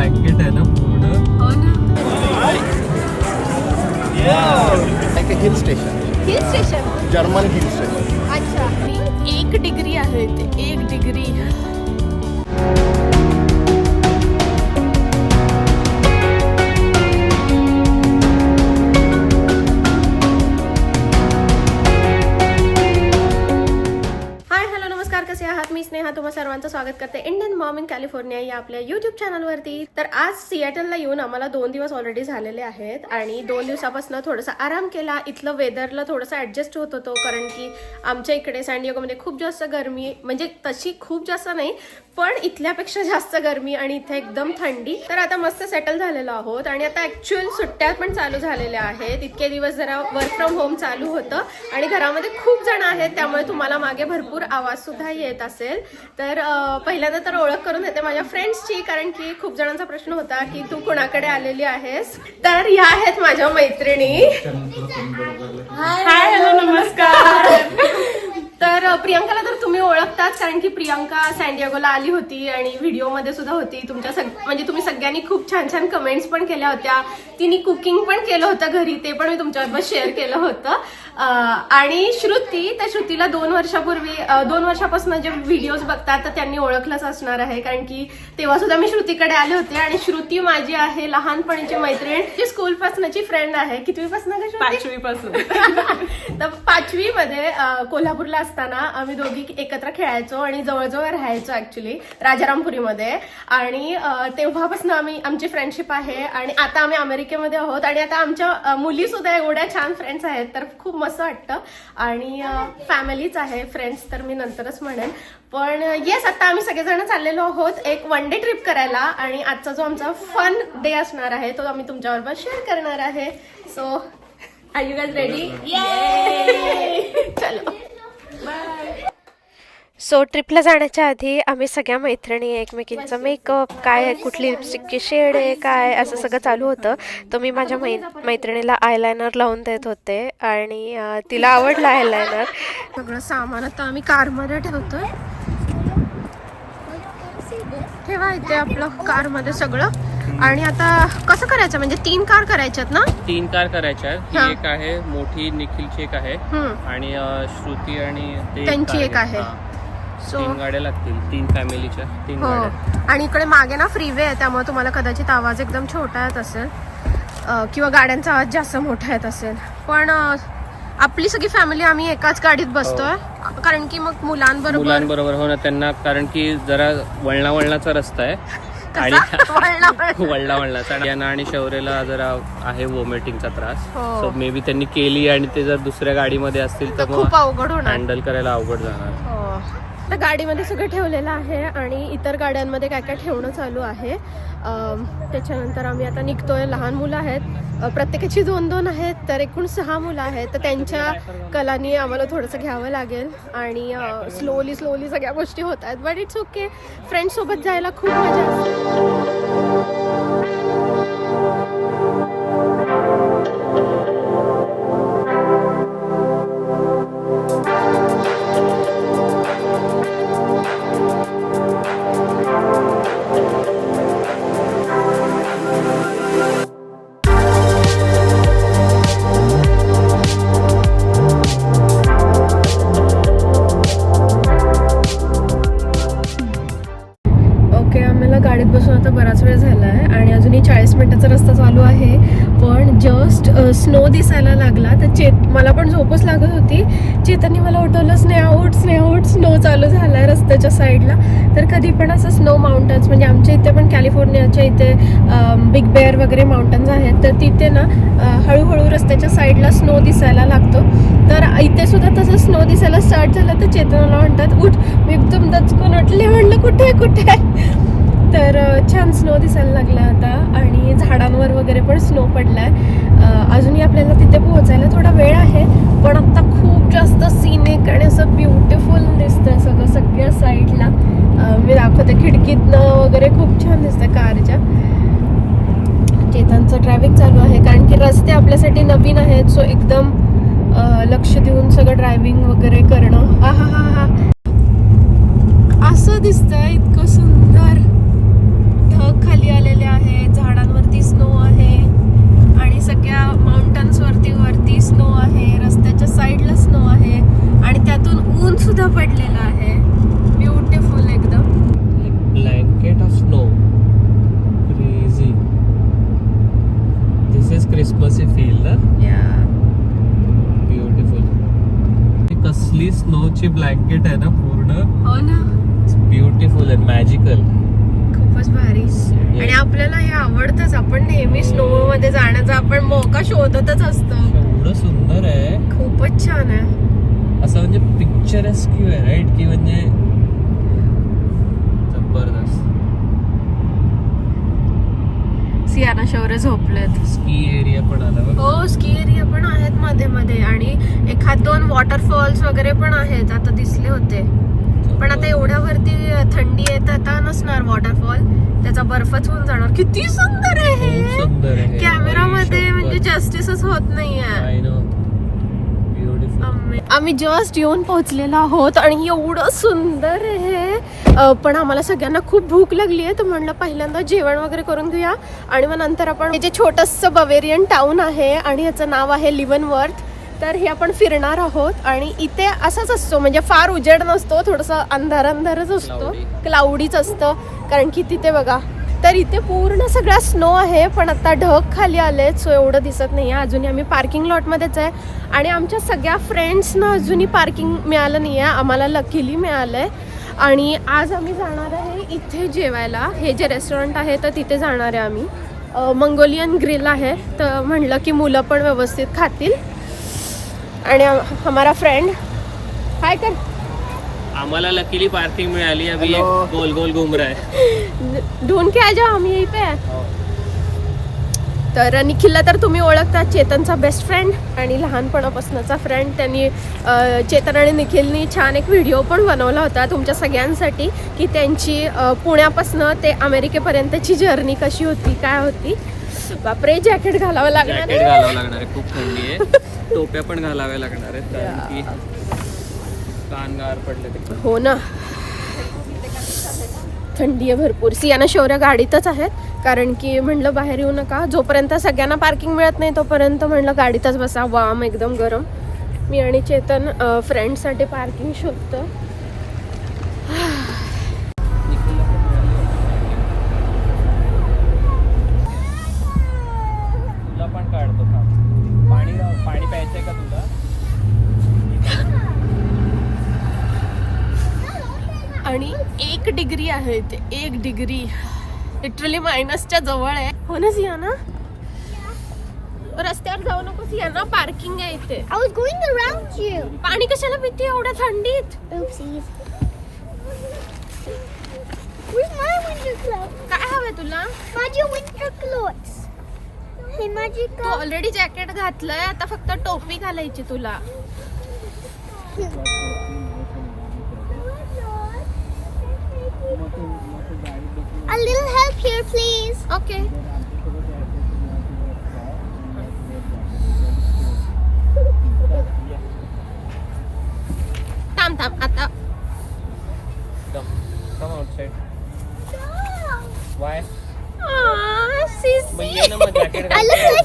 Blanket आहे ना पूर्ण हो ना like hill station hill station German hill station अच्छा एक डिग्री आहे ते एक डिग्री पुन्हा तुम्हा सर्वांचं स्वागत करते इंडियन मॉम इन कॅलिफोर्निया या आपल्या युट्यूब चॅनलवरती तर आज सिएटलला येऊन आम्हाला दोन दिवस ऑलरेडी झालेले आहेत आणि दोन दिवसापासून थोडासा आराम केला. इथलं वेदरला थोडंसं ऍडजस्ट होत होतो कारण की आमच्या इकडे सँडियोगोमध्ये खूप जास्त गरमी म्हणजे तशी खूप जास्त नाही पण इथल्यापेक्षा जास्त गरमी आणि इथे एकदम थंडी. तर आता मस्त सेटल झालेलो आहोत आणि आता ऍक्च्युअल सुट्ट्या पण चालू झालेल्या आहेत. इतके दिवस जरा वर्क फ्रॉम होम चालू होतं आणि घरामध्ये खूप जण आहेत त्यामुळे तुम्हाला मागे भरपूर आवाज सुद्धा येत असेल. तर पहिल्यांदा तर ओळख करून देते माझ्या फ्रेंड्सची कारण की खूप जणांचा प्रश्न होता की तू कुणाकडे आलेली आहेस? तर या आहेत माझ्या मैत्रिणी. हाय हॅलो नमस्कार. तर प्रियंकाला तर तुम्ही ओळखताच कारण की प्रियंका सँडियागोला आली होती आणि व्हिडिओमध्ये सुद्धा होती. तुमच्या सग म्हणजे तुम्ही सगळ्यांनी खूप छान छान कमेंट्स पण केल्या होत्या. तिने कुकिंग पण केलं होतं घरी ते पण मी तुमच्याबरोबर शेअर केलं होतं. आणि श्रुती तर श्रुतीला दोन वर्षापूर्वी दोन वर्षापासून जे व्हिडिओज बघतात तर त्यांनी ओळखलंच असणार आहे. कारण की तेव्हा सुद्धा मी श्रुतीकडे आले होते आणि श्रुती माझी आहे लहानपणीची मैत्रीण जी स्कूल पासूनची फ्रेंड आहे. कितवीपासून का श्रुती? पाचवी पासून तर पाचवी मध्ये कोल्हापूरला असताना आम्ही दोघी एकत्र खेळायचो आणि जवळजवळ राहायचो ऍक्च्युली राजारामपुरीमध्ये. आणि तेव्हापासून आम्ही आमची फ्रेंडशिप आहे आणि आता आम्ही अमेरिकेमध्ये आहोत आणि आता आमच्या मुली सुद्धा एवढ्या छान फ्रेंड्स आहेत तर खूप मस्त वाटतं. आणि फॅमिलीच आहे फ्रेंड्स तर मी नंतरच म्हणेन. पण येस आता आम्ही सगळेजण चाललेलो आहोत एक वन डे ट्रिप करायला आणि आजचा जो आमचा फन डे असणार आहे तो आम्ही तुमच्याबरोबर शेअर करणार आहे. So are you guys ready चलो. सो ट्रिपला जाण्याच्या आधी आम्ही सगळ्या मैत्रिणी एकमेकींचा मेकअप काय आहे कुठली लिपस्टिकची शेड आहे काय असं सगळं चालू होतं. तर मी माझ्या मै मैत्रिणीला आयलायनर लावून देत होते आणि तिला आवडलं आयलायनर सगळं सामान आता आम्ही कारमध्ये ठेवतोय. ठेवा इथे आपलं कारमध्ये सगळं. आणि आता कसं करायचं? म्हणजे तीन कार करायच्यात ना? तीन कार करायच्या आहेत. एक आहे मोठी निखिलची एक आहे. आणि श्रुती आणि त्यांची एक आहे. हा. सो तीन गाड्या लागतील तीन फॅमिलीच्या तीन हो. गाड्या. आणि इकडे मागे ना फ्रीवे आहे त्यामुळे तुम्हाला कदाचित आवाज एकदम छोटा येत असेल. अ, किंवा गाड्यांचा आवाज जास्त मोठा येत असेल. पण अ, आपली सगळी फॅमिली आम्ही एकाच गाडीत बसतोय. कारण की मग मुलांबरोबर मुलांबरोबर हो ना त्यांना कारण की जरा वळणा वळणाचा रस्ता आहे. आणि कसा? वळणा यांना आणि शौर्यला जरा आहे वॉमिटिंगचा त्रास. हो. सो मे बी त्यांनी केली आणि ते जर दुसऱ्या गाडीमध्ये असतील तर तर मग खूप अवघड होणार. हँडल करायला अवघड जाणार. हो. तर गाडीमध्ये सगळं ठेवलेलं आहे आणि इतर गाड्यांमध्ये काय काय ठेवणं चालू आहे. त्याच्यानंतर आम्ही आता निघतोय. लहान मुलं आहेत. प्रत्येकाची दोन दोन आहेत तर एकूण सहा मुलं आहेत. तर त्यांच्या कलानी आम्हाला थोडंसं घ्यावं लागेल. आणि स्लोली स्लोली सगळ्या गोष्टी होत आहेत. बट इट्स ओके फ्रेंड्ससोबत जायला खूप मजा असते बसून आता बराच वेळ झाला आहे आणि अजूनही चाळीस मिनटाचा रस्ता चालू आहे. पण जस्ट स्नो दिसायला लागला. तर चेत मला पण झोपच लागत होती. चेतनी मला उठवलं स्नेहाऊट आऊट स्नो चालू झाला आहे रस्त्याच्या साईडला तर कधी पण असं स्नो माउंटन्स म्हणजे आमच्या इथे पण कॅलिफोर्नियाच्या इथे बिग बेअर वगैरे माउंटन्स आहेत. तर तिथे ना हळूहळू रस्त्याच्या साईडला स्नो दिसायला लागतो. तर इथे सुद्धा तसं स्नो दिसायला स्टार्ट झालं तर चेतनाला म्हणतात उठ. मी एकदम दचकून उठले. म्हणलं कुठे कुठे तर छान स्नो दिसायला लागला आता आणि झाडांवर वगैरे पण स्नो पडलाय. आहे अजूनही आपल्याला तिथे पोहोचायला थोडा वेळ आहे पण आता खूप जास्त सिनिक आणि असं ब्युटिफुल दिसतंय सगळं सगळ्या साईडला मी दाखवते खिडकीतनं वगैरे खूप छान दिसतंय कारच्या. चेतनचं ड्रायव्हिंग चालू आहे कारण की रस्ते आपल्यासाठी नवीन आहेत सो एकदम लक्ष देऊन सगळं ड्रायव्हिंग वगैरे करणं. आहा हा हा असं दिसतंय इतकं सुंदर. सुद्धा पडलेलं आहे. ब्युटिफुल एकदम. Blanket of snow crazy this is Christmassy feel ना ब्युटिफुल कसली स्नोची ब्लँकेट आहे ना पूर्ण? हो ना. ब्युटिफुल अँड मॅजिकल खूपच भारी. आणि आपल्याला हे आवडतंच. आपण नेहमी स्नो मध्ये जाण्याचा आपण मोका शोधतच असतो. एवढं सुंदर आहे. खूपच छान आहे. असं म्हणजे पिक्चरेस्क्यू आहे राईट की म्हणजे सियाना शौर्य झोपलेत. स्की एरिया पण आला हो स्की एरिया पण आहेत मध्ये मध्ये. आणि एखाद दोन वॉटरफॉल्स वगैरे पण आहेत. आता दिसले होते. पण आता एवढ्यावरती थंडी येत आता नसणार वॉटरफॉल त्याचा बर्फच होऊन जाणार. किती सुंदर आहे. खूप सुंदर आहे. कॅमेरा मध्ये आई म्हणजे. जस्टिसच होत नाहीये. Beautiful. आम्ही जस्ट येऊन पोहोचलेलो आहोत आणि एवढं सुंदर आहे. अं, पण आम्हाला सगळ्यांना खूप भूक लागली आहे तर म्हणलं पहिल्यांदा जेवण वगैरे करून घेऊया. आणि मग नंतर आपण हे जे छोटंसं बवेरियन टाऊन आहे आणि याचं नाव आहे लिव्हनवर्थ तर हे आपण फिरणार आहोत. आणि इथे असाच असतो म्हणजे फार उजेड नसतो थोडंसं अंधार अंधारच असतो. क्लाउडीच असतं. कारण की तिथे बघा तर इथे पूर्ण सगळा स्नो आहे पण आता ढग खाली आले सो एवढं दिसत नाही आहे अजूनही आम्ही पार्किंग लॉटमध्येच आहे. आणि आमच्या सगळ्या फ्रेंड्सना अजूनही पार्किंग मिळालं नाही आहे आम्हाला लकीली मिळालं आहे आणि आज आम्ही जाणार आहे इथे जेवायला. हे जे रेस्टॉरंट आहे तर तिथे जाणार आहे आम्ही. मंगोलियन ग्रिल आहे. तर म्हणलं की मुलं पण व्यवस्थित खातील. आणि हमारा फ्रेंड हाय कर. आम्हाला लकीली पार्किंग मिळाली. अभी Hello. एक गोल गोल घूम रहा है. ढूंढ के आ जाओ हम यहीं पे हैं. तर निखिलला तर तुम्ही ओळखता चेतनचा बेस्ट फ्रेंड आणि लहानपणापासूनचा फ्रेंड त्यांनी अ, चेतन आणि निखिलनी छान एक व्हिडिओ पण बनवला होता तुमच्या सगळ्यांसाठी की त्यांची अ, पुण्यापासनं ते अमेरिकेपर्यंतची जर्नी कशी होती काय होती. बापरे जॅकेट घालावं लागणार जॅकेट आहे. घालावं लागणार आहे. खूप थंडी आहे. टोप्या पण घालाव्या लागणार आहेत कारण की हो ना. थंडी आहे भरपूर. सियाना शौर्य गाडीतच आहेत. कारण की म्हणलं बाहेर येऊ नका. जोपर्यंत सगळ्यांना पार्किंग मिळत नाही तोपर्यंत म्हणलं गाडीतच बसा. वाम एकदम गरम. मी आणि चेतन फ्रेंडसाठी पार्किंग शोधतं आहे इथे एक डिग्री लिटरली मायनसच्या जवळ आहे. हो ना सियाना रस्त्यावर जाऊ नको सियाना पार्किंग आहे इथे. I was going around you. पाणी कशाला पिते? एवढ्या थंडीत. Oopsies. Where's my winter clothes? काय हवंय तुला? माझे winter clothes. हे माझे तू का ऑलरेडी जॅकेट घातलंय आता फक्त टोपी घालायची तुला. A little help here, please. Okay. Tam, tam, at. Come, come outside. No. Why? Ah, Sissy. I look like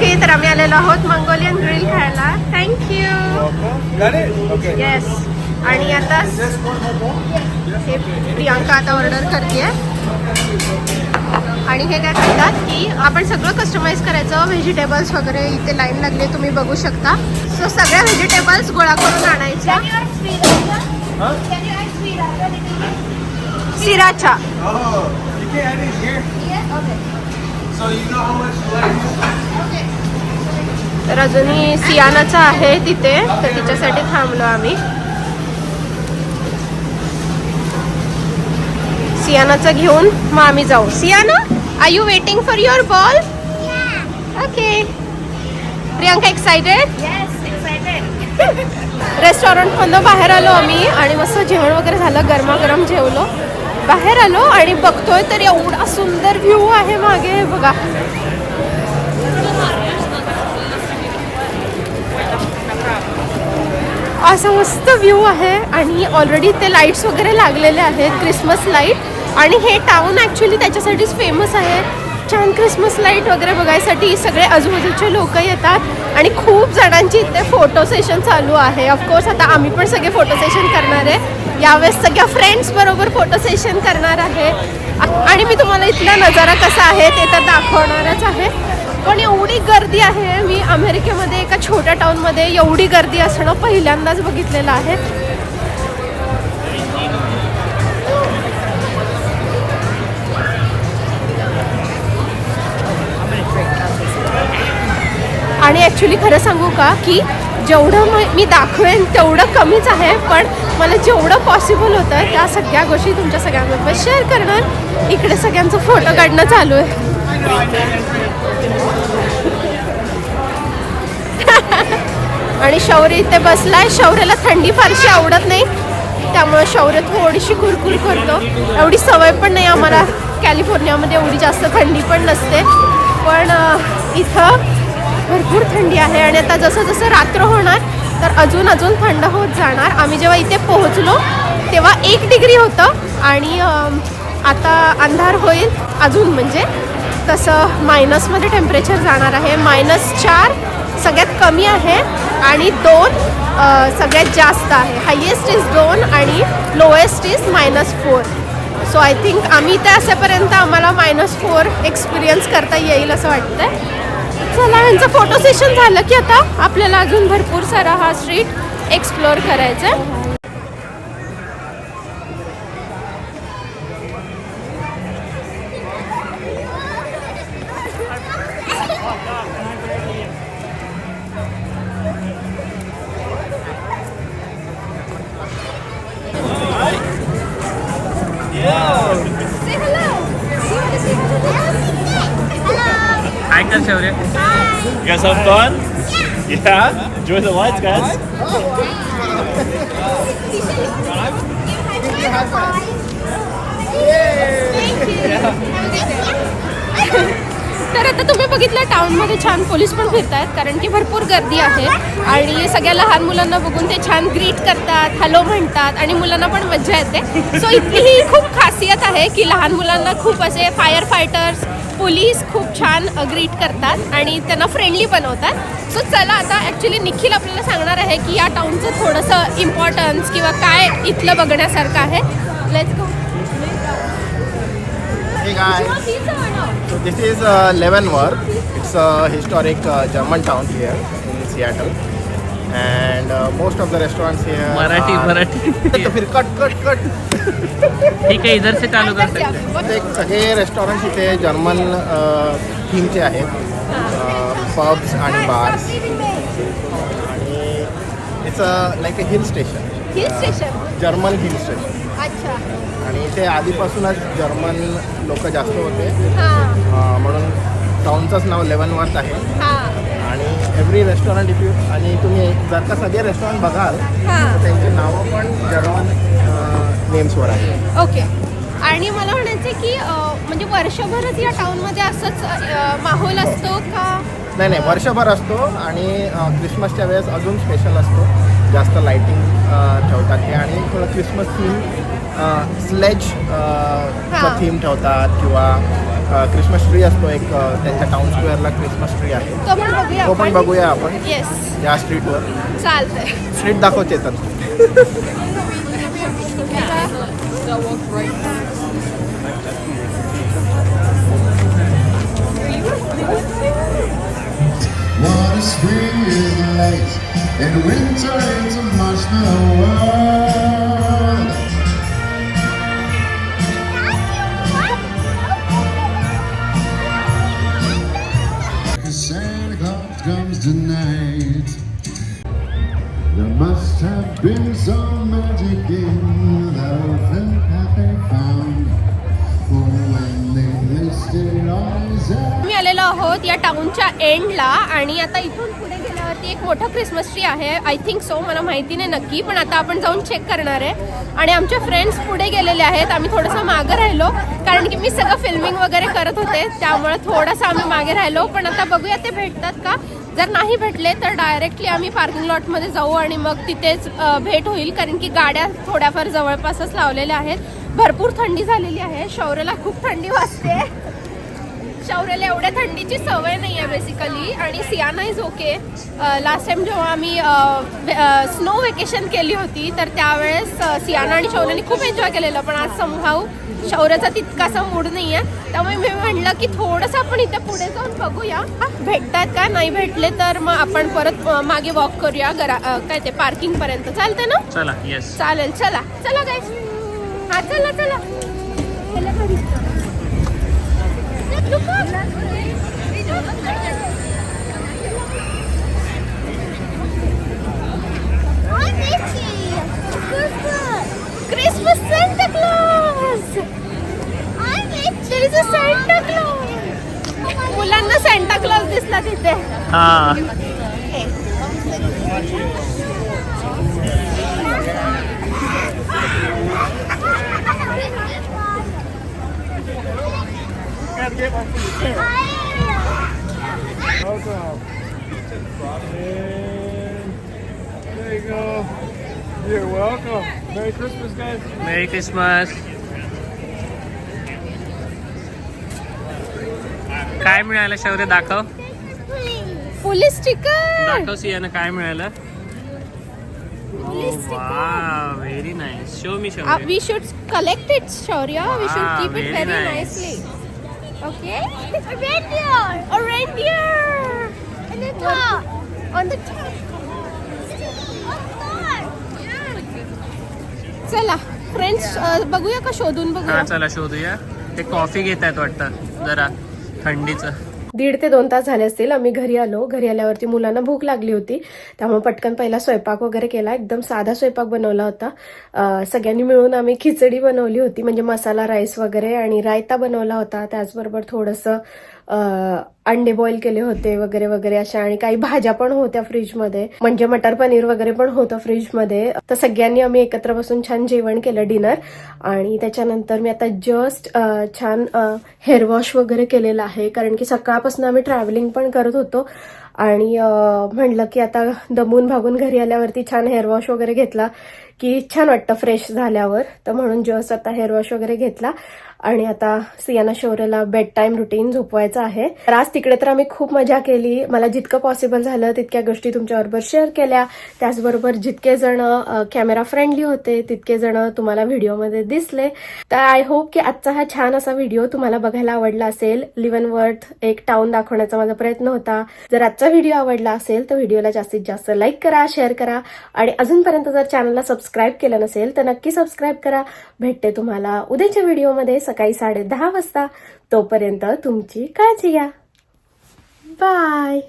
okay तर आम्ही आलेलो आहोत मंगोलियन ग्रिल खायला. Thank you. येस आणि आता हे प्रियांका आता ऑर्डर करते आणि हे काय करतात की आपण सगळं कस्टमाइज करायचं व्हेजिटेबल्स वगैरे इथे लाईन लागली तुम्ही बघू शकता. सो सगळ्या व्हेजिटेबल्स गोळा करून आणायच्या. सिराच्या तर अजूनही सियानाचं आहे तिथे तर तिच्यासाठी थांबलो आम्ही. सियानाचं घेऊन मग आम्ही जाऊ. Siyana I you waiting for your ball okay Priyanka excited. रेस्टॉरंटमधनं बाहेर आलो आम्ही आणि मस्त जेवण वगैरे झालं गरमागरम जेवलो. बाहेर आलो आणि बघतोय तर एवढा सुंदर व्ह्यू आहे मागे बघा. असा मस्त व्ह्यू आहे आणि ऑलरेडी ते लाईट्स वगैरे लागलेले आहेत क्रिसमस लाइट आणि हे टाऊन ॲक्च्युली त्याच्यासाठीच फेमस आहे. छान क्रिसमस लाइट वगैरे बघायसाठी सगळे आजूबाजूचे लोक येतात आणि खूप जणांची इथे फोटो सेशन चालू आहे. ऑफकोर्स आता आम्ही पण सगळे फोटो सेशन करणार आहे. यावेळेस सगळ्या फ्रेंड्स बरोबर फोटो सेशन करणार आहे. आणि मी तुम्हाला इथला नजारा कसा आहे ते तर दाखवणारच आहे. पण एवढी गर्दी आहे मी अमेरिकेमध्ये एका छोट्या टाऊनमध्ये एवढी गर्दी असणं पहिल्यांदाच बघितलेलं आहे. आणि ॲक्च्युली खरं सांगू का की जेवढं मी दाखवेन तेवढं कमीच आहे पण मला जेवढं पॉसिबल होतं त्या सगळ्या गोष्टी तुमच्या सगळ्यांबरोबर शेअर करणार. इकडे सगळ्यांचं फोटो काढणं चालू आहे. आणि शौर्य इथे बसलाय. शौर्याला थंडी फारशी आवडत नाही. त्यामुळे शौर्य थोडीशी कुरकुर करतो. एवढी सवय पण नाही आम्हाला. कॅलिफोर्नियामध्ये एवढी जास्त थंडी पण नसते. पण इथं भरपूर थंडी आहे. आणि आता जसं जसं रात्र होणार तर अजून अजून थंड होत जाणार. आम्ही जेव्हा इथे पोहोचलो तेव्हा एक डिग्री होतं आणि आता अंधार होईल अजून म्हणजे. तसं मायनसमध्ये टेम्परेचर जाणार आहे. मायनस चार सगळ्यात कमी आहे आणि दोन सगळ्यात जास्त आहे. हायेस्ट इज दोन आणि lowest is minus four so I think आम्ही इथे असेपर्यंत आम्हाला मायनस फोर एक्सपिरियन्स करता येईल असं वाटतं आहे चला ह्यांचं फोटो सेशन झालं की आता आपल्याला अजून भरपूर सारा हा स्ट्रीट एक्सप्लोअर करायचा You guys have fun? Yeah? Enjoy the lights, guys? तर आता तुम्ही बघितलं टाउनमध्ये छान पोलीस पण फिरतायत कारण की भरपूर गर्दी आहे आणि सगळ्या लहान मुलांना बघून ते छान ग्रीट करतात हॅलो म्हणतात आणि मुलांना पण मजा येते सो इथली ही खूप खासियत आहे की लहान मुलांना खूप असे फायर फायटर्स पोलीस खूप छान ग्रीट करतात आणि त्यांना फ्रेंडली बनवतात. सो चला आता ॲक्च्युली निखिल आपल्याला सांगणार आहे की या टाउनचं थोडंसं इम्पॉर्टन्स किंवा काय इथलं बघण्यासारखं आहे. Let's go Hey guys, so this is uh, Leavenworth. It's a historic uh, German town here in Seattle, and uh, most of the restaurants here. Marathi are- Marathi. तो फिर कट कट कट ठीक आहे इधर से चालू कर सकते हैं. ते सगळे रेस्टॉरंट्स इथे जर्मन थीमचे आहेत. पब्स आणि बार्स आणि it's a like a hill station hill station German hill station अच्छा. आणि इथे आधीपासूनच जर्मन लोक जास्त होते. हां. अं, म्हणून टाउनचंच नाव लेवनवर्थ आहे. हां. आणि एव्हरी रेस्टॉरंट इफ यू आणि तुम्ही जर का सगळे रेस्टॉरंट बघाल हां. तर त्यांची नावं पण जर्मन नेम्सवर आहे ओके आणि मला म्हणायचं की म्हणजे वर्षभरच या टाउनमध्ये असंच माहोल असतो का? नाही नाही वर्षभर असतो आणि क्रिसमसच्या वेळेस अजून स्पेशल असतो. जास्त लाईटिंग ठेवतात ते. आणि थोडं क्रिसमस थीम स्लेज. थीम ठेवतात किंवा क्रिसमस ट्री असतो एक त्यांच्या टाउन स्क्वेअरला क्रिसमस ट्री आहे. तो पण बघूया तो पण बघूया आपण. येस या स्ट्रीटवर चालतंय. स्ट्रीट दाखव Chetan. What a spring is light, and winter is a marshmallow world. Claus comes. There must have been some magic in the elfin path they found. For when they listed eyes मी आलेलो आहोत या टाउनच्या एंडला आणि आता इथून पुढे गेल्यावरती एक मोठं क्रिसमस ट्री आहे. आय थिंक सो मला माहिती नाही नक्की पण आता आपण जाऊन चेक करणार आहे. आणि आमचे फ्रेंड्स पुढे गेलेले आहेत. आम्ही थोडंसं मागं राहिलो कारण की मी सगळं फिल्मिंग वगैरे करत होते. त्यामुळे थोडंसं आम्ही मागे राहिलो. पण आता बघूया ते भेटतात का? जर नाही भेटले तर डायरेक्टली आम्ही पार्किंग लॉटमध्ये जाऊ आणि मग तिथेच भेट होईल. कारण की गाड्या थोड्याफार जवळपासच लावलेल्या आहेत. भरपूर थंडी झालेली आहे. शौर्यला खूप थंडी वाजते. शौर्याला एवढ्या थंडीची सवय नाही आहे बेसिकली आणि Siana is okay last time जेव्हा आम्ही स्नो वेकेशन केली होती तर त्यावेळेस सियाना आणि शौर्याने खूप एन्जॉय केलेलं. पण आज समभाव शौर्याचा तितकासा मूड नाही आहे त्यामुळे मी म्हणलं की थोडंसं आपण इथे पुढे जाऊन बघूया. भेटतात का? नाही भेटले तर मग आपण परत मागे वॉक करूया घरा काय ते पार्किंग पर्यंत. चालते ना? चला येस चालेल चला. चला काय हा चला चला. Itchy. Good. Christmas Santa Claus! I'm itchy. There is a Santa Claus! मुलांना सेंटा क्लॉज दिसला तिथे हा There you go. You're welcome. Merry Christmas, guys. Merry Christmas काय मिळालं शौर्य दाखव पोलीस स्टिकर दाखव सियानं काय मिळालं वा very nice show me Shaurya we should collect it Shaurya we should Wow, keep it very very nice. Nicely Okay. A reindeer. A reindeer And the top. on the top. चला friends बघूया का शोधून हा बघूया चला शोधूया ते coffee घेत आहेत वाटतं जरा थंडीचं दीड ते दोन तास झाले असतील. आम्ही घरी आलो. घरी आल्यावरती मुलांना भूक लागली होती. त्यामुळे पटकन पहिला स्वयंपाक वगैरे केला. एकदम साधा स्वयंपाक बनवला होता. सगळ्यांनी मिळून आम्ही खिचडी बनवली होती. म्हणजे मसाला राईस वगैरे आणि रायता बनवला होता. त्याचबरोबर थोडंसं अंडे बॉईल केले होते वगैरे वगैरे अशा आणि काही भाज्या पण होत्या फ्रीजमध्ये म्हणजे मटर पनीर वगैरे पण होतं फ्रीजमध्ये तर सगळ्यांनी आम्ही एकत्र बसून छान जेवण केलं डिनर आणि त्याच्यानंतर मी आता जस्ट छान हेअर वॉश वगैरे केलेलं आहे. कारण की सकाळपासून आम्ही ट्रॅव्हलिंग पण करत होतो. आणि म्हटलं म्हणलं की आता दमून भागून घरी आल्यावरती छान हेअर वॉश वगैरे घेतला की छान वाटतं फ्रेश झाल्यावर. तर म्हणून जस्ट आता हेअर वॉश वगैरे घेतला. आणि आता सियाना शौर्यला बेड टाईम रुटीन झोपवायचं आहे. तर आज तिकडे तर आम्ही खूप मजा केली. मला जितकं पॉसिबल झालं तितक्या गोष्टी तुमच्याबरोबर शेअर केल्या. त्याचबरोबर जितके जण कॅमेरा फ्रेंडली होते तितके जण तुम्हाला व्हिडिओमध्ये दिसले. तर आय होप की आजचा हा छान असा व्हिडिओ तुम्हाला बघायला आवडला असेल. लिव्हन वर्थ एक टाउन दाखवण्याचा माझा प्रयत्न होता. जर आजचा व्हिडिओ आवडला असेल तर व्हिडिओला जास्तीत जास्त लाईक करा शेअर करा. आणि अजूनपर्यंत जर चॅनलला सबस्क्राईब केलं नसेल तर नक्की सबस्क्राईब करा. भेटते तुम्हाला उद्याच्या व्हिडिओमध्ये सकाळी साडे दहा वाजता. तोपर्यंत तुमची काळजी घ्या. बाय